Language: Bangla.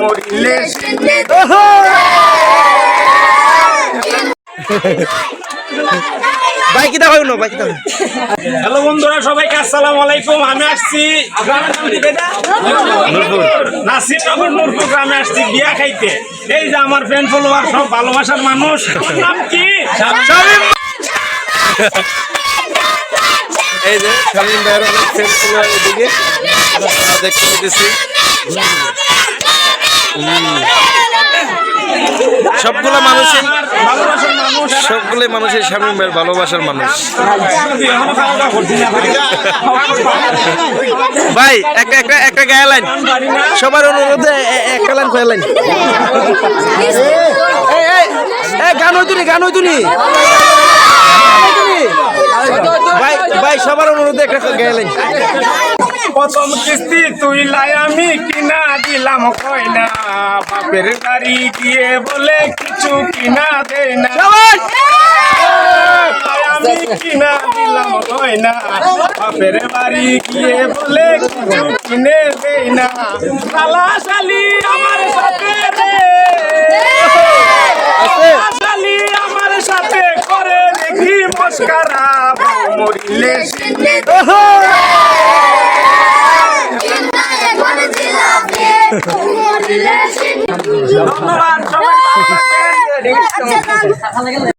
মরিলে ভাই কিতা হয় না হয় হ্যালো বন্ধুরা সবাইকে আসসালামু আলাইকুম। আমি আসছি বেটা? নাসিরনগর নূরপুর গ্রামে আসছি বিয়া খাইতে। এই যে আমার ফ্রেন্ড ফলোয়ার সব ভালোবাসার মানুষ। নাম কি? এই যে শামীম ভাইয়ের অনেক ফ্রেন্ড ছিল এদিকে। দেখতে পেতেছি সবগুলো মানুষের সবগুলো মানুষের ভাইয়ের ভালোবাসার মানুষ। ভাই একটা একটা একটা গায়ে লাইন সবার অনুরোধে একটা লাইন কয়ে লাইন গান হইতো নি, গান হইতো নি। ভাই ভাই, সবার অনুরোধে একটা গায়ে লাইন প্রথম কিস্তি তুই লাই আমি কিনা দিলাম কয়না বাপের বাড়ি গিয়ে বলে কিছু কিনা দেয় না। আমি কিনা দিলাম কয়না বাপের বাড়ি গিয়ে বলে কিছু কিনে দেয় না। শালা শালি আমার সাথে রে। শালি আমার সাথে করে দেখি মস্কারা। মরিলে ধন্যবাদ